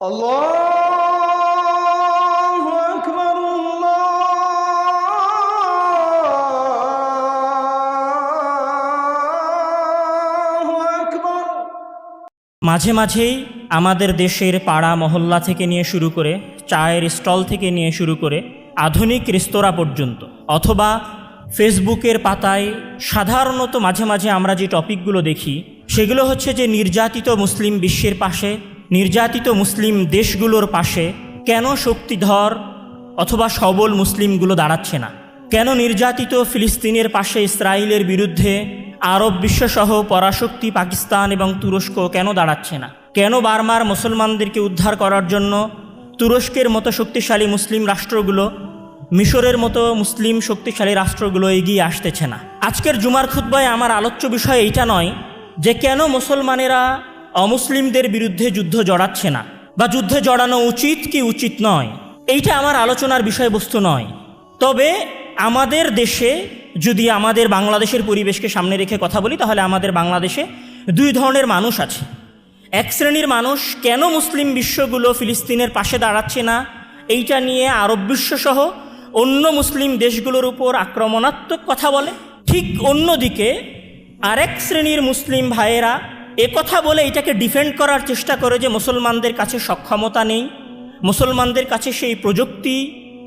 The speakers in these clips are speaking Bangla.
الله أكبر الله أكبر মাঝে মাঝেই আমাদের দেশের পাড়া মহল্লা থেকে নিয়ে শুরু করে চায়ের স্টল থেকে নিয়ে শুরু করে আধুনিক রেস্তোরাঁ পর্যন্ত অথবা ফেসবুকের পাতায় সাধারণত মাঝে মাঝে আমরা যে টপিকগুলো দেখি সেগুলো হচ্ছে যে নির্যাতিত মুসলিম বিশ্বের পাশে নির্যাতিত মুসলিম দেশগুলোর পাশে কেন শক্তিধর অথবা সবল মুসলিমগুলো দাঁড়াচ্ছে না? কেন নির্যাতিত ফিলিস্তিনের পাশে ইসরায়েলের বিরুদ্ধে আরব বিশ্বসহ পরাশক্তি পাকিস্তান এবং তুরস্ক কেন দাঁড়াচ্ছে না? কেন বারবার মুসলমানদেরকে উদ্ধার করার জন্য তুরস্কের মতো শক্তিশালী মুসলিম রাষ্ট্রগুলো, মিশরের মতো মুসলিম শক্তিশালী রাষ্ট্রগুলো এগিয়ে আসতেছে না? আজকের জুমার খুদ্বায় আমার আলোচ্য বিষয় এইটা নয় যে কেন মুসলমানেরা অমুসলিমদের বিরুদ্ধে যুদ্ধ জড়াচ্ছে না। বা যুদ্ধে জড়ানো উচিত কি উচিত নয়? এইটা আমার আলোচনার বিষয়বস্তু নয়। তবে আমাদের দেশে যদি আমাদের বাংলাদেশের পরিবেশকে সামনে রেখে কথা বলি, তাহলে আমাদের বাংলাদেশে দুই ধরনের মানুষ আছে। এক শ্রেণির মানুষ কেন মুসলিম বিশ্বগুলো ফিলিস্তিনের পাশে দাঁড়াচ্ছে না? এইটা নিয়ে আরব বিশ্বসহ অন্য মুসলিম দেশগুলোর উপর আক্রমণাত্মক কথা বলে। ঠিক অন্যদিকে আরেক শ্রেণির মুসলিম ভাইয়েরা এ কথা বলে এটাকে ডিফেন্ড করার চেষ্টা করে যে মুসলমানদের কাছে সক্ষমতা নেই, মুসলমানদের কাছে সেই প্রযুক্তি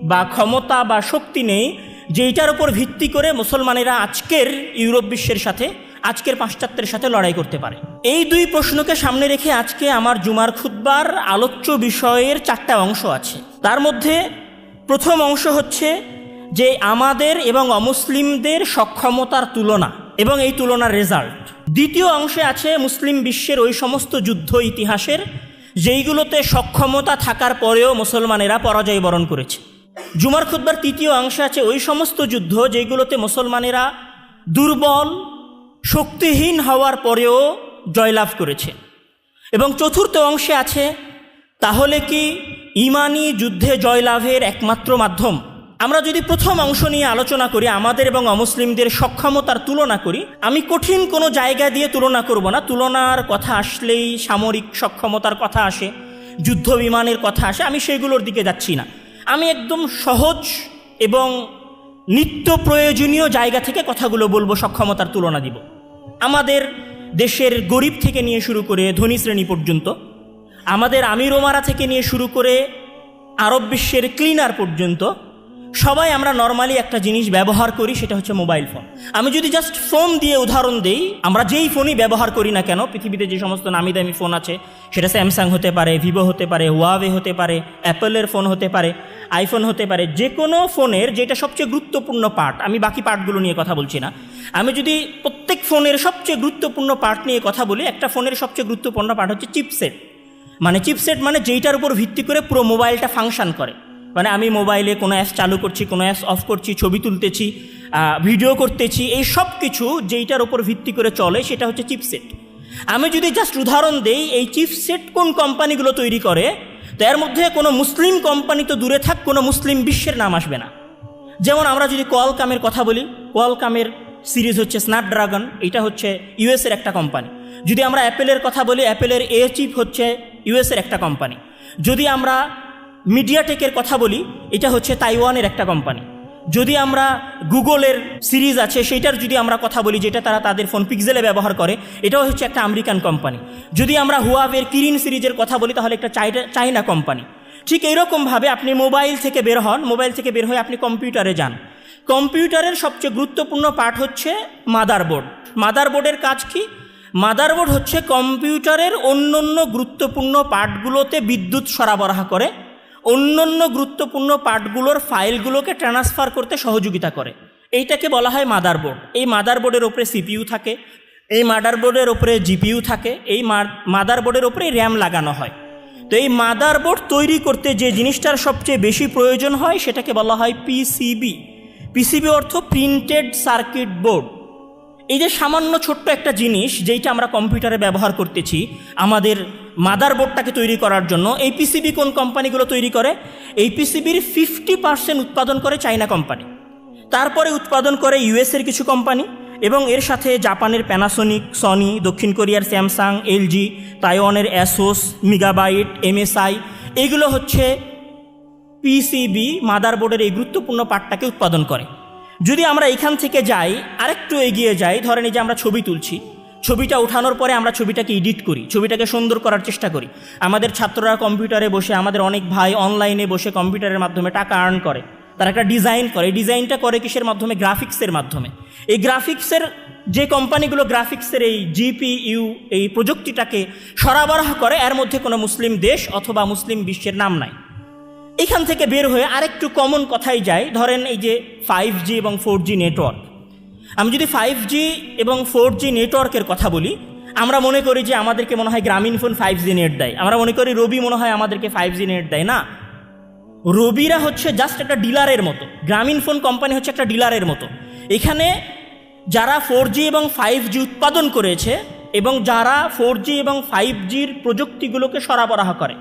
বা ক্ষমতা বা শক্তি নেই যে এইটার উপর ভিত্তি করে মুসলমানেরা আজকের ইউরোপ বিশ্বের সাথে, আজকের পাশ্চাত্যের সাথে লড়াই করতে পারে। এই দুই প্রশ্নকে সামনে রেখে আজকে আমার জুমার খুদ্বার আলোচ্য বিষয়ের চারটা অংশ আছে। তার মধ্যে প্রথম অংশ হচ্ছে যে আমাদের এবং অমুসলিমদের সক্ষমতার তুলনা। এবং এই তুলনার রেজাল্ট দ্বিতীয় অংশে আছে মুসলিম বিশ্বের ওই সমস্ত যুদ্ধ ইতিহাসের, যেইগুলোতে সক্ষমতা থাকার পরেও মুসলমানেরা পরাজয় বরণ করেছে। জুমার খুদ্বার তৃতীয় অংশে আছে ওই সমস্ত যুদ্ধ যেগুলোতে মুসলমানেরা দুর্বল, শক্তিহীন হওয়ার পরেও জয়লাভ করেছে। এবং চতুর্থ অংশে আছে, তাহলে কি ইমানি যুদ্ধে জয়লাভের একমাত্র মাধ্যম? আমরা যদি প্রথম অংশ নিয়ে আলোচনা করি, আমাদের এবং অমুসলিমদের সক্ষমতার তুলনা করি, আমি কঠিন কোনো জায়গা দিয়ে তুলনা করব না। তুলনার কথা আসলেই সামরিক সক্ষমতার কথা আসে, যুদ্ধ বিমানের কথা আসে, আমি সেগুলোর দিকে যাচ্ছি না। আমি একদম সহজ এবং নিত্য প্রয়োজনীয় জায়গা থেকে কথাগুলো বলব, সক্ষমতার তুলনা দিব। আমাদের দেশের গরিব থেকে নিয়ে শুরু করে ধনী শ্রেণি পর্যন্ত, আমাদের আমির ওমারা থেকে নিয়ে শুরু করে আরব বিশ্বের ক্লিনার পর্যন্ত সবাই আমরা নর্মালি একটা জিনিস ব্যবহার করি, সেটা হচ্ছে মোবাইল ফোন আমি যদি জাস্ট ফোন দিয়ে উদাহরণ দিই, আমরা যেই ফোনই ব্যবহার করি না কেন, পৃথিবীতে যে সমস্ত নামি দামি ফোন আছে, সেটা স্যামসাং হতে পারে ভিভো হতে পারে ওয়াভে হতে পারে অ্যাপেলের ফোন হতে পারে আইফোন হতে পারে, যে কোনো ফোনের যেটা সবচেয়ে গুরুত্বপূর্ণ পার্ট আমি বাকি পার্টগুলো নিয়ে কথা বলছি না। আমি যদি প্রত্যেক ফোনের সবচেয়ে গুরুত্বপূর্ণ পার্ট নিয়ে কথা বলি, একটা ফোনের সবচেয়ে গুরুত্বপূর্ণ পার্ট হচ্ছে চিপসেট মানে চিপসেট মানে যেইটার উপর ভিত্তি করে পুরো মোবাইলটা ফাংশন করে। মানে আমি মোবাইলে কোনো অ্যাপস চালু করছি, কোনো অ্যাপস অফ করছি, ছবি তুলতেছি ভিডিও করতেছি, এই সব কিছু যেইটার ওপর ভিত্তি করে চলে সেটা হচ্ছে চিপসেট। আমি যদি জাস্ট উদাহরণ দেই, এই চিপসেট কোন কোম্পানিগুলো তৈরি করে, তো এর মধ্যে কোনো মুসলিম কোম্পানি তো দূরে থাক, কোনো মুসলিম বিশ্বের নাম আসবে না। যেমন আমরা যদি কোয়ালকামের কথা বলি, কোয়ালকামের সিরিজ হচ্ছে স্ন্যাপড্রাগন এটা হচ্ছে ইউএসের একটা কোম্পানি। যদি আমরা অ্যাপেলের কথা বলি, অ্যাপেলের এ চিপ হচ্ছে ইউএসের একটা কোম্পানি। যদি আমরা মিডিয়াটেকের কথা বলি, এটা হচ্ছে তাইওয়ানের একটা কোম্পানি যদি আমরা গুগলের সিরিজ আছে, সেইটার যদি আমরা কথা বলি, যেটা তারা তাদের ফোন পিক্সেলে ব্যবহার করে, এটাও হচ্ছে একটা আমেরিকান কোম্পানি যদি আমরা হুয়াবের কিরিন সিরিজের কথা বলি, তাহলে একটা চাইনা কোম্পানি ঠিক এইরকমভাবে আপনি মোবাইল থেকে বের হন মোবাইল থেকে বের হয়ে আপনি কম্পিউটারে যান। কম্পিউটারের সবচেয়ে গুরুত্বপূর্ণ পাঠ হচ্ছে মাদারবোর্ড মাদারবোর্ডের কাজ কি? মাদারবোর্ড হচ্ছে কম্পিউটারের অন্য অন্য গুরুত্বপূর্ণ পার্টগুলোতে বিদ্যুৎ সরবরাহ করে। অন্য অন্য গুরুত্বপূর্ণ পার্টগুলোর ফাইলগুলোকে ট্রান্সফার করতে সহযোগিতা করে। এইটাকে বলা হয় মাদারবোর্ড। এই মাদারবোর্ডের ওপরে সিপিইউ থাকে, এই মাদারবোর্ডের ওপরে জিপিইউ থাকে, এই মাদারবোর্ডের ওপরে র্যাম লাগানো হয়। তো এই মাদারবোর্ড তৈরি করতে যে জিনিসটার সবচেয়ে বেশি প্রয়োজন হয় সেটাকে বলা হয় পিসিবি। পিসিবি অর্থ প্রিন্টেড সার্কিট বোর্ড এই যে সামান্য ছোট্ট একটা জিনিস যেইটা আমরা কম্পিউটারে ব্যবহার করতেছি, আমাদের মাদার বোর্ডটাকে তৈরি করার জন্য, এই পিসিবি কোন কোম্পানিগুলো তৈরি করে? এই পিসিবির ফিফটি পার্সেন্ট উৎপাদন করে চাইনা কোম্পানি। তারপরে উৎপাদন করে ইউএসের কিছু কোম্পানি এবং এর সাথে জাপানের প্যানাসোনিক সনি দক্ষিণ কোরিয়ার স্যামসাং এলজি তাইওয়ানের অ্যাসোস মিগাবাইট এমএসআই এগুলো হচ্ছে পিসিবি মাদারবোর্ডের এই গুরুত্বপূর্ণ পার্টটাকে উৎপাদন করে। যদি আমরা এখান থেকে যাই, আরেকটু এগিয়ে যাই, ধরেন যে আমরা ছবি তুলছি। ছবিটা ওঠানোর পরে আমরা ছবিটাকে এডিট করি, ছবিটাকে সুন্দর করার চেষ্টা করি। আমাদের ছাত্ররা কম্পিউটারে বসে, আমাদের অনেক ভাই অনলাইনে বসে কম্পিউটারের মাধ্যমে টাকা আর্ন করে। তারা একটা ডিজাইন করে, এই ডিজাইনটা করে কিসের মাধ্যমে? গ্রাফিক্সের মাধ্যমে। এই গ্রাফিক্সের, যে কোম্পানিগুলো গ্রাফিক্সের এই জিপিইউ, এই প্রযুক্তিটাকে সরবরাহ করে, এর মধ্যে কোনো মুসলিম দেশ অথবা মুসলিম বিশ্বের নাম নাই। এখান থেকে বের হয়ে আরেকটু কমন কথাই যাই ধরেন এই যে ফাইভ জি এবং ফোর জি নেটওয়ার্ক আমি যদি ফাইভ জি এবং ফোর জি নেটওয়ার্কের কথা বলি, আমরা মনে করি যে আমাদেরকে মনে হয় গ্রামীণ ফোন ফাইভ জি নেট দেয়। আমরা মনে করি রবি মনে হয় আমাদেরকে ফাইভ জি নেট দেয়। না। রবিরা হচ্ছে জাস্ট একটা ডিলারের মতো। গ্রামীণ ফোন কোম্পানি হচ্ছে একটা ডিলারের মতো। এখানে যারা ফোর জি এবং ফাইভ জি উৎপাদন করেছে এবং যারা ফোর জি এবং ফাইভ জির প্রযুক্তিগুলোকে সরবরাহ করে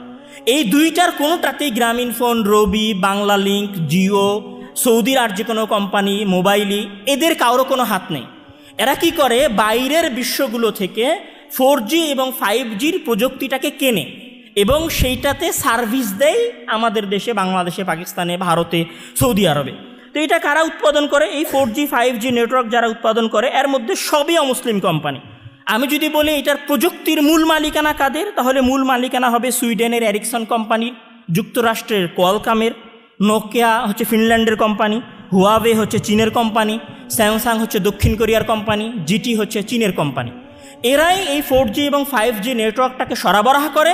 এই দুইটার কোনোটাতেই গ্রামীণ ফোন, রবি, বাংলা লিঙ্ক জিও, সৌদির আর যে কোনো কোম্পানি, মোবাইলই, এদের কারও কোনো হাত নেই। এরা কি করে? বাইরের বিশ্বগুলো থেকে ফোর জি এবং ফাইভ জির প্রযুক্তিটাকে কেনে এবং সেইটাতে সার্ভিস দেয় আমাদের দেশে, বাংলাদেশে, পাকিস্তানে, ভারতে, সৌদি আরবে। তো এটা কারা উৎপাদন করে? এই four G five G network যারা উৎপাদন করে, এর মধ্যে সবই অমুসলিম কোম্পানি। আমি যদি বলি এটার প্রযুক্তির মূল মালিকানা কাদের, তাহলে মূল মালিকানা হবে সুইডেনের অ্যারিকসন কোম্পানি, যুক্তরাষ্ট্রের কোয়ালকামের, নোকিয়া হচ্ছে ফিনল্যান্ডের কোম্পানি, হুয়াওয়ে হচ্ছে চীনের কোম্পানি, স্যামসাং হচ্ছে দক্ষিণ কোরিয়ার কোম্পানি, জিটি হচ্ছে চীনের কোম্পানি। এরাই এই ফোর এবং ফাইভ জি নেটওয়ার্কটাকে সরবরাহ করে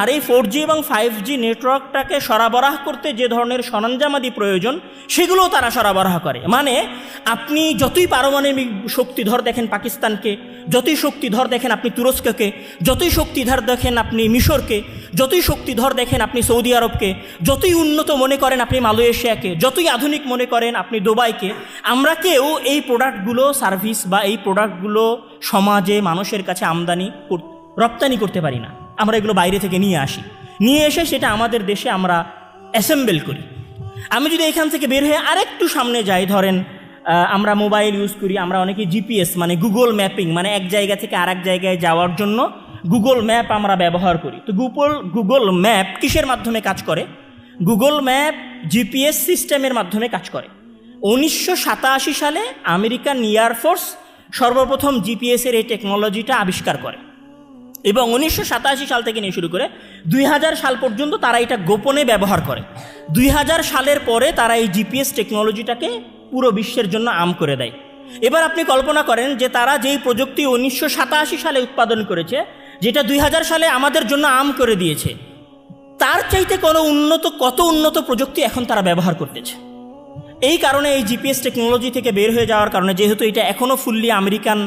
আর এই ফোর জি এবং ফাইভ জি নেটওয়ার্কটাকে সরবরাহ করতে যে ধরনের সরঞ্জামাদি প্রয়োজন, সেগুলোও তারা সরবরাহ করে। মানে আপনি যতই পারমাণবিক শক্তিধর দেখেন পাকিস্তানকে, যতই শক্তিধর দেখেন আপনি তুরস্ককে, যতই শক্তিধর দেখেন আপনি মিশরকে, যতই শক্তিধর দেখেন আপনি সৌদি আরবকে, যতই উন্নত মনে করেন আপনি মালয়েশিয়াকে, যতই আধুনিক মনে করেন আপনি দুবাইকে, আমরা কেউ এই প্রোডাক্টগুলো, সার্ভিস বা এই প্রোডাক্টগুলো সমাজে মানুষের কাছে আমদানি রপ্তানি করতে পারি না। আমরা এগুলো বাইরে থেকে নিয়ে আসি। নিয়ে এসে সেটা আমাদের দেশে আমরা অ্যাসেম্বল করি। আমি যদি এখান থেকে বের হয়ে আরেকটু সামনে যাই, ধরেন আমরা মোবাইল ইউজ করি, আমরা অনেকে জিপিএস মানে গুগল ম্যাপিং মানে এক জায়গা থেকে আরেক জায়গায় যাওয়ার জন্য গুগল ম্যাপ আমরা ব্যবহার করি। তো গুগল গুগল ম্যাপ কিসের মাধ্যমে কাজ করে? গুগল ম্যাপ জিপিএস সিস্টেমের মাধ্যমে কাজ করে। উনিশশো সাতাশি সালে আমেরিকান এয়ারফোর্স সর্বপ্রথম জিপিএসের এই টেকনোলজিটা আবিষ্কার করে। এবং উনিশশো সাতাশি সাল থেকে নিয়ে শুরু করে দুই হাজার সাল পর্যন্ত তারা এটা গোপনে ব্যবহার করে। দুই হাজার সালের পরে তারা এই জিপিএস টেকনোলজিটাকে পুরো বিশ্বের জন্য আম করে দেয়। এবার আপনি কল্পনা করেন যে তারা যেই প্রযুক্তি উনিশশো সাতাশি সালে উৎপাদন করেছে, যেটা দুই হাজার সালে আমাদের জন্য আম করে দিয়েছে, তার চাইতে কোনো উন্নত, কত উন্নত প্রযুক্তি এখন তারা ব্যবহার করতেছে। এই কারণে এই জিপিএস টেকনোলজি থেকে বের হয়ে যাওয়ার কারণে, যেহেতু এটা এখনও ফুললি আমেরিকান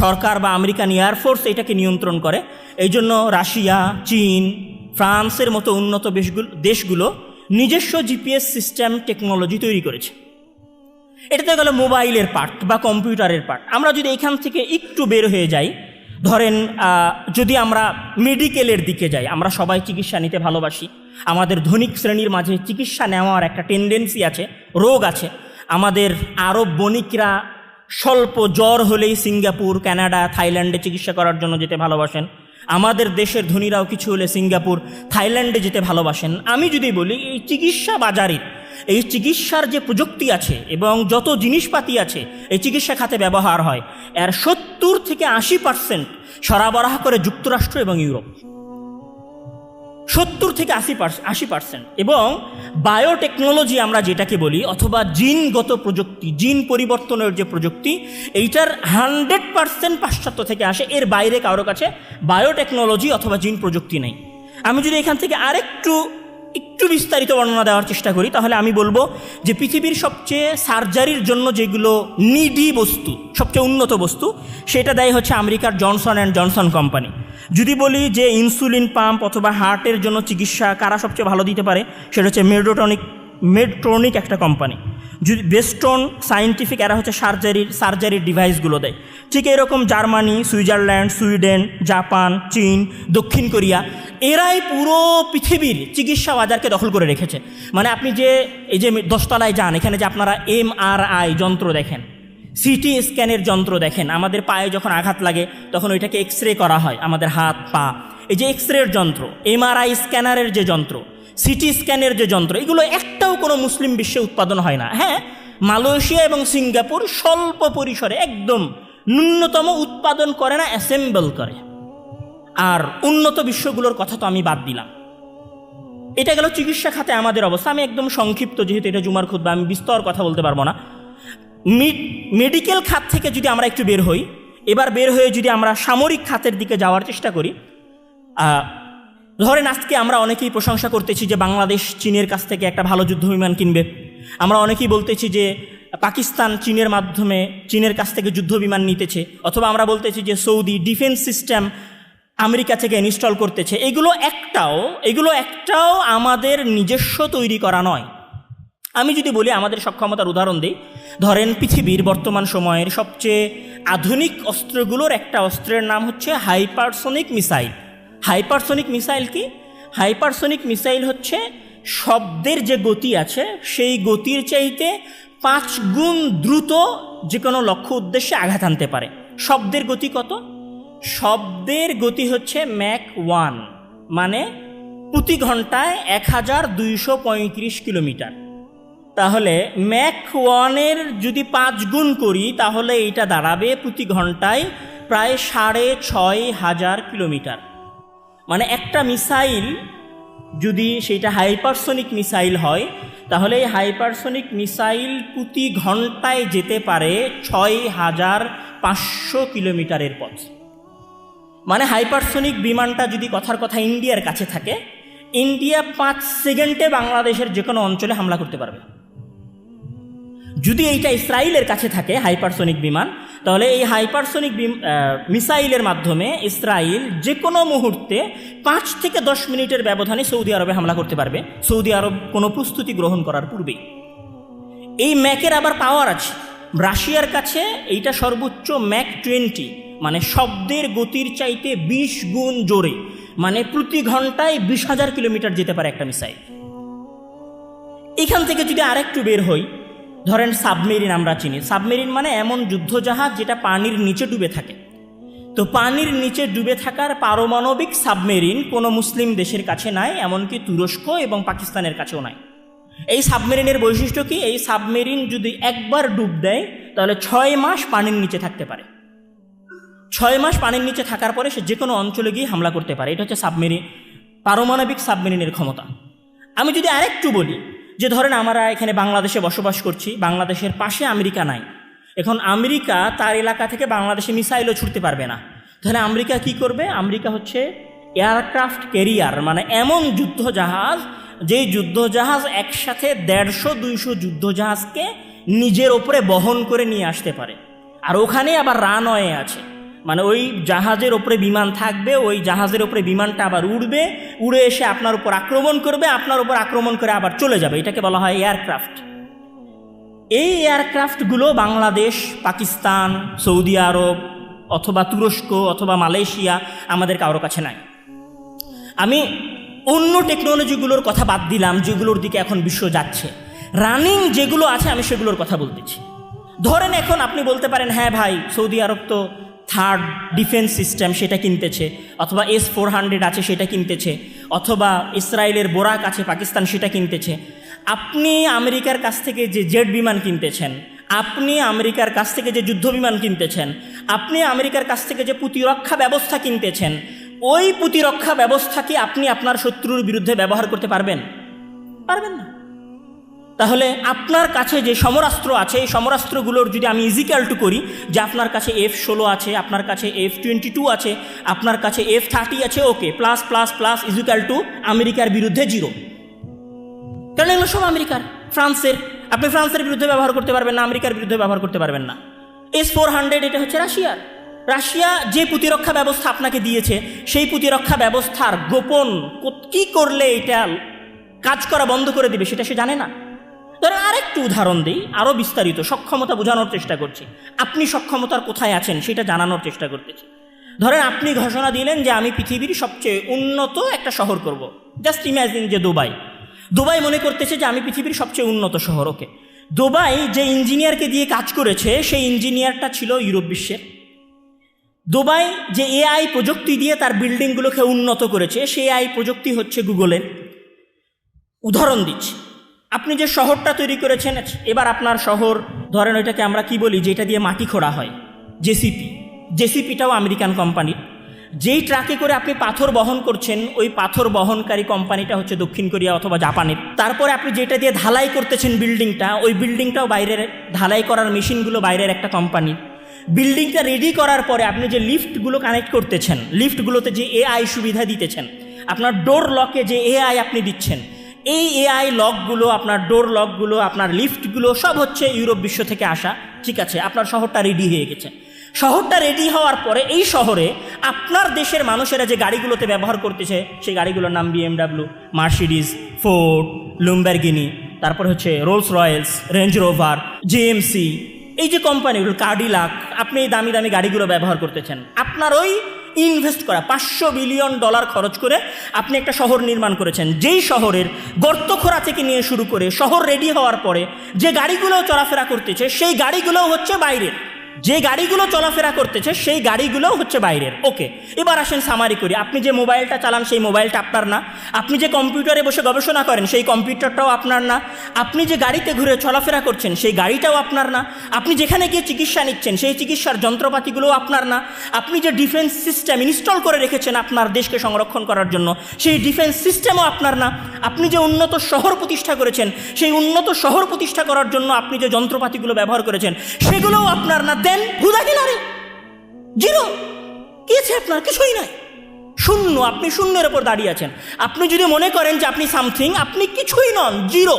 সরকার বা আমেরিকান এয়ারফোর্স এটাকে নিয়ন্ত্রণ করে, এই জন্য রাশিয়া, চীন, ফ্রান্সের মতো উন্নত দেশগুলো নিজস্ব জিপিএস সিস্টেম টেকনোলজি তৈরি করেছে। এটাতে গেল মোবাইলের পার্ট বা কম্পিউটারের পার্ট আমরা যদি এখান থেকে একটু বের হয়ে যাই, ধরেন যদি আমরা মেডিকেলের দিকে যাই, আমরা সবাই চিকিৎসা নিতে ভালোবাসি আমাদের ধনিক শ্রেণির মাঝে চিকিৎসা নেওয়ার একটা টেন্ডেন্সি আছে, রোগ আছে। আমাদের আরব বণিকরা স্বল্প জ্বর হলেই সিঙ্গাপুর, কানাডা, থাইল্যান্ডে চিকিৎসা করার জন্য যেতে ভালোবাসেন। আমাদের দেশের ধনীরাও কিছু হলে সিঙ্গাপুর, থাইল্যান্ডে যেতে ভালোবাসেন। আমি যদি বলি, এই চিকিৎসা বাজারের, এই চিকিৎসার যে প্রযুক্তি আছে এবং যত জিনিসপাতি আছে, এই চিকিৎসা খাতে ব্যবহার হয়, এর সত্তর থেকে আশি পার্সেন্ট সরবরাহ করে যুক্তরাষ্ট্র এবং ইউরোপ। সত্তর থেকে আশি আশি পার্সেন্ট। এবং বায়োটেকনোলজি আমরা যেটাকে বলি, অথবা জিনগত প্রযুক্তি, জিন পরিবর্তনের যে প্রযুক্তি, এইটার হান্ড্রেড পার্সেন্ট পাশ্চাত্য থেকে আসে। এর বাইরে কারও কাছে বায়োটেকনোলজি অথবা জিন প্রযুক্তি নেই। আমি যদি এখান থেকে আরেকটু একটু বিস্তারিত বর্ণনা দেওয়ার চেষ্টা করি, তাহলে আমি বলব যে পৃথিবীর সবচেয়ে সার্জারির জন্য যেগুলো নিডি বস্তু, সবচেয়ে উন্নত বস্তু, সেটা দেয় হচ্ছে আমেরিকার জনসন অ্যান্ড জনসন কোম্পানি। যদি বলি যে ইনসুলিন পাম্প অথবা হার্টের জন্য চিকিৎসা কারা সবচেয়ে ভালো দিতে পারে, সেটা হচ্ছে মেডোটনিক মেডট্রনিক একটা কোম্পানি। যদি বেস্টন সায়েন্টিফিক এরা হচ্ছে সার্জারির সার্জারির ডিভাইসগুলো দেয়। ঠিক এরকম জার্মানি, সুইজারল্যান্ড, সুইডেন, জাপান, চীন, দক্ষিণ কোরিয়া, এরাই পুরো পৃথিবীর চিকিৎসা বাজারকে দখল করে রেখেছে। মানে আপনি যে, এই যে দশতলায় যান, এখানে যে আপনারা এম আর আই যন্ত্র দেখেন সিটি স্ক্যানের যন্ত্র দেখেন, আমাদের পায়ে যখন আঘাত লাগে, তখন ওইটাকে এক্স রে করা হয়, আমাদের হাত, পা। এই যে এক্স রের যন্ত্র এমআরআই স্ক্যানারের যে যন্ত্র সিটি স্ক্যানের যে যন্ত্র, এগুলো একটাও কোনো মুসলিম বিশ্বে উৎপাদন হয় না। হ্যাঁ মালয়েশিয়া এবং সিঙ্গাপুর স্বল্প পরিসরে একদম ন্যূনতম উৎপাদন করে না, অ্যাসেম্বল করে। আর উন্নত বিশ্বগুলোর কথা তো আমি বাদ দিলাম। এটা গেল চিকিৎসা খাতে আমাদের অবস্থা। আমি একদম সংক্ষিপ্ত, যেহেতু এটা জুমার খুদ্া আমি বিস্তর কথা বলতে পারব না। মেডিকেল খাত থেকে যদি আমরা একটু বের হই, এবার বের হয়ে যদি আমরা সামরিক খাতের দিকে যাওয়ার চেষ্টা করি ধরেন আজকে আমরা অনেকেই প্রশংসা করতেছি যে বাংলাদেশ চীনের কাছ থেকে একটা ভালো যুদ্ধ বিমান কিনবে। আমরা অনেকেই বলতেছি যে পাকিস্তান চীনের মাধ্যমে চীনের কাছ থেকে যুদ্ধ বিমান নিতেছে। অথবা আমরা বলতেছি যে সৌদি ডিফেন্স সিস্টেম আমেরিকা থেকে ইনস্টল করতেছে। এগুলো একটাও এগুলো একটাও আমাদের নিজস্ব তৈরি করা নয়। আমি যদি বলি আমাদের সক্ষমতার উদাহরণ দিই, ধরেন পৃথিবীর বর্তমান সময়ের সবচেয়ে আধুনিক অস্ত্রগুলোর একটা অস্ত্রের নাম হচ্ছে হাইপারসোনিক মিসাইল। হাইপারসোনিক মিসাইল কি? হাইপারসোনিক মিসাইল হচ্ছে শব্দের যে গতি আছে, সেই গতির চাইতে পাঁচ গুণ দ্রুত যে কোনো লক্ষ্য উদ্দেশ্যে আঘাত আনতে পারে। শব্দের গতি কত? শব্দের গতি হচ্ছে ম্যাক ওয়ান মানে প্রতি ঘন্টায় এক হাজার দুইশো পঁয়ত্রিশ কিলোমিটার। তাহলে ম্যাক ওয়ানের যদি পাঁচ গুণ করি, তাহলে এটা দাঁড়াবে প্রতি ঘন্টায় প্রায় সাড়ে ছয় হাজার কিলোমিটার। মানে একটা মিসাইল যদি সেটা হাইপারসোনিক মিসাইল হয়, তাহলে এই হাইপারসোনিক মিসাইল প্রতি ঘন্টায় যেতে পারে ছয় হাজার পাঁচশো কিলোমিটারের পথ। মানে হাইপারসোনিক বিমানটা যদি কথার কথা ইন্ডিয়ার কাছে থাকে, ইন্ডিয়া পাঁচ সেকেন্ডে বাংলাদেশের যে কোনো অঞ্চলে হামলা করতে পারবে। যদি এইটা ইসরায়েলের কাছে থাকে হাইপারসোনিক বিমান, তাহলে এই হাইপারসোনিক মিসাইলের মাধ্যমে ইসরায়েল যে কোনো মুহূর্তে পাঁচ থেকে দশ মিনিটের ব্যবধানে সৌদি আরবে হামলা করতে পারবে। সৌদি আরব কোনো প্রস্তুতি গ্রহণ করার পূর্বেই। এই ম্যাকের আবার পাওয়ার আছে। রাশিয়ার কাছে এইটা সর্বোচ্চ ম্যাক টোয়েন্টি মানে শব্দের গতির চাইতে বিশ গুণ জোরে মানে প্রতি ঘন্টায় বিশ হাজার কিলোমিটার যেতে পারে একটা মিসাইল। এখান থেকে যদি আরেকটু বের হই ধরেন সাবমেরিন আমরা চিনি। সাবমেরিন মানে এমন যুদ্ধজাহাজ যেটা পানির নিচে ডুবে থাকে। তো পানির নিচে ডুবে থাকার পারমাণবিক সাবমেরিন কোনো মুসলিম দেশের কাছে নাই, এমনকি তুরস্ক এবং পাকিস্তানের কাছেও নাই। এই সাবমেরিনের বৈশিষ্ট্য কি? এই সাবমেরিন যদি একবার ডুব দেয়, তাহলে ছয় মাস পানির নিচে থাকতে পারে। ছয় মাস পানির নিচে থাকার পরে সে যে কোনো অঞ্চলে গিয়ে হামলা করতে পারে। এটা হচ্ছে সাবমেরিন, পারমাণবিক সাবমেরিনের ক্ষমতা। আমি যদি আরেকটু বলি যে ধরেন আমরা এখানে বাংলাদেশে বসবাস করছি, বাংলাদেশের পাশে আমেরিকা নাই। এখন আমেরিকা তার এলাকা থেকে বাংলাদেশে মিসাইলও ছুটতে পারবে না। তাহলে আমেরিকা কি করবে? আমেরিকা হচ্ছে এয়ারক্রাফট ক্যারিয়ার মানে এমন যুদ্ধজাহাজ, যেই যুদ্ধজাহাজ একসাথে দেড়শো, দুইশো যুদ্ধজাহাজকে নিজের ওপরে বহন করে নিয়ে আসতে পারে। আর ওখানে আবার রানওয়ে আছে। মানে ওই জাহাজের ওপরে বিমান থাকবে, ওই জাহাজের ওপরে বিমানটা আবার উড়বে, উড়ে এসে আপনার উপর আক্রমণ করবে, আপনার উপর আক্রমণ করে আবার চলে যাবে, এটাকে বলা হয় এয়ারক্রাফট এই এয়ারক্রাফটগুলো বাংলাদেশ, পাকিস্তান, সৌদি আরব, অথবা তুরস্ক, অথবা মালয়েশিয়া আমাদের কারোর কাছে নাই। আমি অন্য টেকনোলজিগুলোর কথা বাদ দিলাম, যেগুলোর দিকে এখন বিশ্ব যাচ্ছে। রানিং যেগুলো আছে, আমি সেগুলোর কথা বলতেছি। ধরেন এখন আপনি বলতে পারেন হ্যাঁ ভাই, সৌদি আরব তো থার্ড ডিফেন্স সিস্টেম সেটা কিনতেছে, অথবা এস ফোর হান্ড্রেড আছে সেটা কিনতেছে, অথবা ইসরায়েলের বোরাক আছে পাকিস্তান সেটা কিনতেছে। আপনি আমেরিকার কাছ থেকে যে জেট বিমান কিনতেছেন, আপনি আমেরিকার কাছ থেকে যে যুদ্ধ বিমান কিনতেছেন, আপনি আমেরিকার কাছ থেকে যে প্রতিরক্ষা ব্যবস্থা কিনতেছেন, ওই প্রতিরক্ষা ব্যবস্থা কি আপনি আপনার শত্রুর বিরুদ্ধে ব্যবহার করতে পারবেন? পারবেন না। তাহলে আপনার কাছে যে সমরাস্ত্র আছে, এই সমরাস্ত্রগুলোর যদি আমি ইজিক্যাল টু করি, যে আপনার কাছে এফ ষোলো আছে, আপনার কাছে এফ টোয়েন্টি টু আছে, আপনার কাছে এফ থার্টি আছে, okay plus plus plus equal to আমেরিকার বিরুদ্ধে জিরো কারণ এগুলো সব আমেরিকার, ফ্রান্সের। আপনি ফ্রান্সের বিরুদ্ধে ব্যবহার করতে পারবেন না, আমেরিকার বিরুদ্ধে ব্যবহার করতে পারবেন না। এস ফোর হান্ড্রেড এটা হচ্ছে রাশিয়ার রাশিয়া যে প্রতিরক্ষা ব্যবস্থা আপনাকে দিয়েছে, সেই প্রতিরক্ষা ব্যবস্থার গোপন কি করলে এটা কাজ করা বন্ধ করে দিবে, সেটা সে জানে না। ধরেন আরেকটু উদাহরণ দিই আরও বিস্তারিত, সক্ষমতা বোঝানোর চেষ্টা করছি। আপনি সক্ষমতার কোথায় আছেন সেটা জানানোর চেষ্টা করতেছি। ধরেন আপনি ঘোষণা দিলেন যে আমি পৃথিবীর সবচেয়ে উন্নত একটা শহর করব। জাস্ট ইম্যাজিন যে দুবাই। দুবাই মনে করতেছে যে আমি পৃথিবীর সবচেয়ে উন্নত শহর, ওকে। দুবাই যে ইঞ্জিনিয়ারকে দিয়ে কাজ করেছে, সেই ইঞ্জিনিয়ারটা ছিল ইউরোপ বিশ্বের। দুবাই যে এআই প্রযুক্তি দিয়ে তার বিল্ডিংগুলোকে উন্নত করেছে, সেই আই প্রযুক্তি হচ্ছে গুগলের। উদাহরণ দিচ্ছি। আপনি যে শহরটা তৈরি করেছেন, এবার আপনার শহর, ধরেন ওইটাকে আমরা কি বলি, যেটা দিয়ে মাটি খোঁড়া হয়, জেসিপি। জেসিপিটাও American company. যেই ট্রাকে করে আপনি পাথর বহন করছেন, ওই পাথর বহনকারী কোম্পানিটা হচ্ছে দক্ষিণ কোরিয়া অথবা জাপানের। তারপরে আপনি যেটা দিয়ে ঢালাই করতেছেন বিল্ডিংটা, ওই বিল্ডিংটাও বাইরের, ঢালাই করার মেশিনগুলো বাইরের একটা কোম্পানি। বিল্ডিংটা রেডি করার পরে আপনি যে লিফটগুলো কানেক্ট করতেছেন লিফটগুলোতে যে এআই সুবিধা দিতেছেন, আপনার ডোর লকে যে এআই আপনি দিচ্ছেন এই এআই লকগুলো আপনার ডোর লকগুলো আপনার লিফটগুলো সব হচ্ছে ইউরোপ বিশ্ব থেকে আসা। ঠিক আছে, আপনার শহরটা রেডি হয়ে গেছে। শহরটা রেডি হওয়ার পরে এই শহরে আপনার দেশের মানুষেরা যে গাড়িগুলোতে ব্যবহার করতেছে, সেই গাড়িগুলোর নাম বিএমডাব্লিউ মার্সিডিস ফোর্ড লুম্বারগিনি তারপর হচ্ছে Rolls Royce Range Rover GMC এই যে কোম্পানিগুলো কার্ডিলাক আপনি এই দামি দামি গাড়িগুলো ব্যবহার করতেছেন। আপনার ওই ইনভেস্ট করা, পাঁচশো বিলিয়ন ডলার খরচ করে আপনি একটা শহর নির্মাণ করেছেন। যেই শহরের গর্ত খোরা থেকে নিয়ে শুরু করে শহর রেডি হওয়ার পরে যে গাড়িগুলো চলাফেরা করতেছে, সেই গাড়িগুলোও হচ্ছে বাইরের। যে গাড়িগুলো চলাফেরা করতেছে, সেই গাড়িগুলোও হচ্ছে বাইরের। ওকে, এবার আসেন সামারি করি। আপনি যে মোবাইলটা চালান, সেই মোবাইলটা আপনার না। আপনি যে কম্পিউটারে বসে গবেষণা করেন, সেই কম্পিউটারটাও আপনার না। আপনি যে গাড়িতে ঘুরে চলাফেরা করছেন, সেই গাড়িটাও আপনার না। আপনি যেখানে গিয়ে চিকিৎসা নিচ্ছেন, সেই চিকিৎসার যন্ত্রপাতিগুলোও আপনার না। আপনি যে ডিফেন্স সিস্টেম ইনস্টল করে রেখেছেন আপনার দেশকে সংরক্ষণ করার জন্য, সেই ডিফেন্স সিস্টেমও আপনার না। আপনি যে উন্নত শহর প্রতিষ্ঠা করেছেন, সেই উন্নত শহর প্রতিষ্ঠা করার জন্য আপনি যে যন্ত্রপাতিগুলো ব্যবহার করেছেন, সেগুলোও আপনার না। দেন হুদা কিনারে জিরো। কি আছে আপনার? কিছুই নাই। শূন্য, আপনি শূন্যের ওপর দাঁড়িয়ে আছেন। আপনি যদি মনে করেন যে আপনি সামথিং আপনি কিছুই নন, জিরো।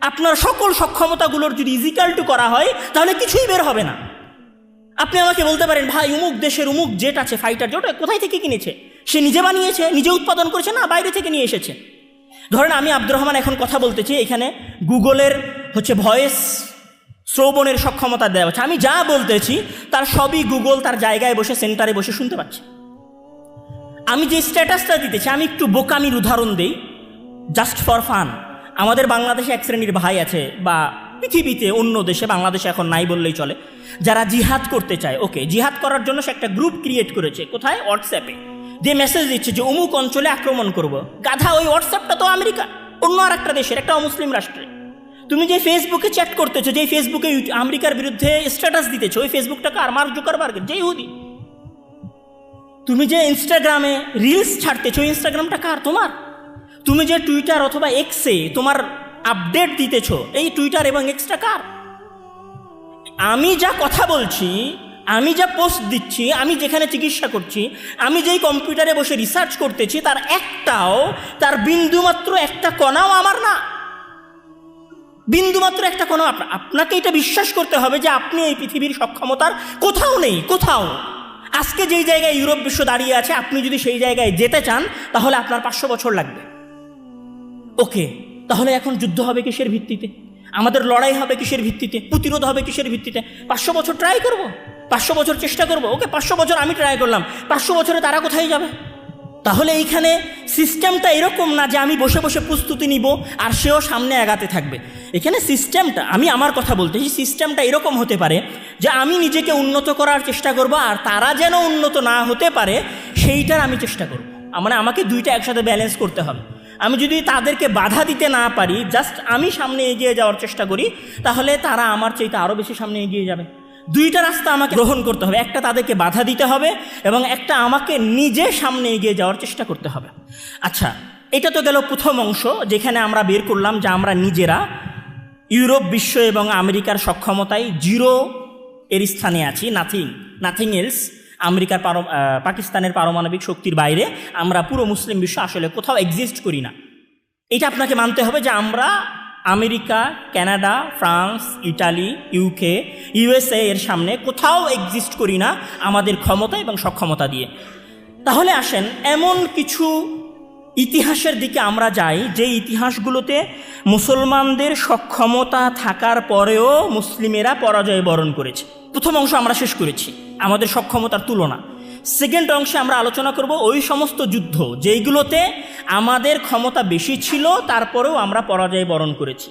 আপনার সকল সক্ষমতাগুলোর যদি ইজিক্যাল টু করা হয়, তাহলে কিছুই বের হবে না। আপনি আমাকে বলতে পারেন, ভাই, উমুক দেশের উমুক জেট আছে ফাইটার জেট কোথায় থেকে কিনেছে? সে নিজে বানিয়েছে, নিজে উৎপাদন করেছে না বাইরে থেকে নিয়ে এসেছে? ধরেন আমি আব্দুর রহমান এখন কথা বলতেছি এখানে গুগলের হচ্ছে ভয়েস শ্রবণের সক্ষমতা দেওয়া হচ্ছে। আমি যা বলতেছি, তার সবই গুগল তার জায়গায় বসে, সেন্টারে বসে শুনতে পাচ্ছে। আমি যে স্ট্যাটাসটা দিতেছি, আমি একটু বোকামির উদাহরণ দিই। জাস্ট ফর ফান আমাদের বাংলাদেশে এক শ্রেণির ভাই আছে, বা পৃথিবীতে অন্য দেশে, বাংলাদেশে এখন নাই বললেই চলে, যারা জিহাদ করতে চায়, ওকে, জিহাদ করার জন্য সে একটা গ্রুপ ক্রিয়েট করেছে, কোথায়? হোয়াটসঅ্যাপে দিয়ে মেসেজ দিচ্ছে যে, অমুক অঞ্চলে আক্রমণ করব। গাধা, ওই হোয়াটসঅ্যাপটা তো আমেরিকা অন্য আর একটা দেশের, একটা অমুসলিম রাষ্ট্রে তুমি যে ফেসবুকে চ্যাট করতেছো, যে ফেসবুকে আমেরিকার বিরুদ্ধে স্ট্যাটাস দিতেছো, ওই ফেসবুকটাকে আর মার্ক জুকারবার্গের যে ইহুদি। তুমি যে ইনস্টাগ্রামে রিলস ছাড়তেছো ইনস্টাগ্রামটা কার? তোমার। তুমি যে টুইটার অথবা এক্সে তোমার আপডেট দিতেছো, এই টুইটার এবং এক্সটা কার? আমি যা কথা বলছি, আমি যা পোস্ট দিচ্ছি, আমি যেখানে চিকিৎসা করছি, আমি যেই কম্পিউটারে বসে রিসার্চ করতেছি, তার একটাও, তার বিন্দুমাত্র একটা কণাও আমার না। বিন্দুমাত্র একটা কোনো আপনাকে এটা বিশ্বাস করতে হবে যে আপনি এই পৃথিবীর সক্ষমতার কোথাও নেই, কোথাও। আজকে যেই জায়গায় ইউরোপ বিশ্ব দাঁড়িয়ে আছে, আপনি যদি সেই জায়গায় যেতে চান, তাহলে আপনার পাঁচশো বছর লাগবে। ওকে, তাহলে এখন যুদ্ধ হবে কিসের ভিত্তিতে? আমাদের লড়াই হবে কিসের ভিত্তিতে? প্রতিরোধ হবে কিসের ভিত্তিতে? পাঁচশো বছর ট্রাই করব? পাঁচশো বছর চেষ্টা করব? ওকে, পাঁচশো বছর আমি ট্রাই করলাম। পাঁচশো বছরে তারা কোথায় যাবে? তাহলে এইখানে সিস্টেমটা এরকম না যে আমি বসে বসে প্রস্তুতি নিব আর সেও সামনে আগাতে থাকবে। এখানে সিস্টেমটা আমি আমার কথা বলতেছি সিস্টেমটা এরকম হতে পারে যে আমি নিজেকে উন্নত করার চেষ্টা করব আর তারা যেন উন্নত না হতে পারে, সেইটার আমি চেষ্টা করব। মানে আমাকে দুইটা একসাথে ব্যালেন্স করতে হবে। আমি যদি তাদেরকে বাধা দিতে না পারি জাস্ট আমি সামনে এগিয়ে যাওয়ার চেষ্টা করি, তাহলে তারা আমার চাইতে আরও বেশি সামনে এগিয়ে যাবে। দুইটা রাস্তা আমাকে গ্রহণ করতে হবে। একটা তাদেরকে বাধা দিতে হবে এবং একটা আমাকে নিজে সামনে এগিয়ে যাওয়ার চেষ্টা করতে হবে। আচ্ছা এটা তো গেল প্রথম অংশ যেখানে আমরা বের করলাম যে আমরা নিজেরা ইউরোপ, বিশ্ব এবং আমেরিকার সক্ষমতায় জিরো এর স্থানে আছি নাথিং নাথিং এলস আমেরিকার পার পাকিস্তানের পারমাণবিক শক্তির বাইরে আমরা পুরো মুসলিম বিশ্ব আসলে কোথাও এক্সিস্ট করি না। এটা আপনাকে মানতে হবে যে আমরা America, Canada, France, Italy UK USA এর সামনে কোথাও এক্সিস্ট করি না আমাদের ক্ষমতা এবং সক্ষমতা দিয়ে। তাহলে আসেন, এমন কিছু ইতিহাসের দিকে আমরা যাই, যে ইতিহাসগুলোতে মুসলমানদের সক্ষমতা থাকার পরেও মুসলিমেরা পরাজয় বরণ করেছে। প্রথম অংশ আমরা শেষ করেছি, আমাদের সক্ষমতার তুলনা। সেকেন্ড অংশে আমরা আলোচনা করব ওই সমস্ত যুদ্ধ, যেইগুলোতে আমাদের ক্ষমতা বেশি ছিল, তারপরেও আমরা পরাজয় বরণ করেছি।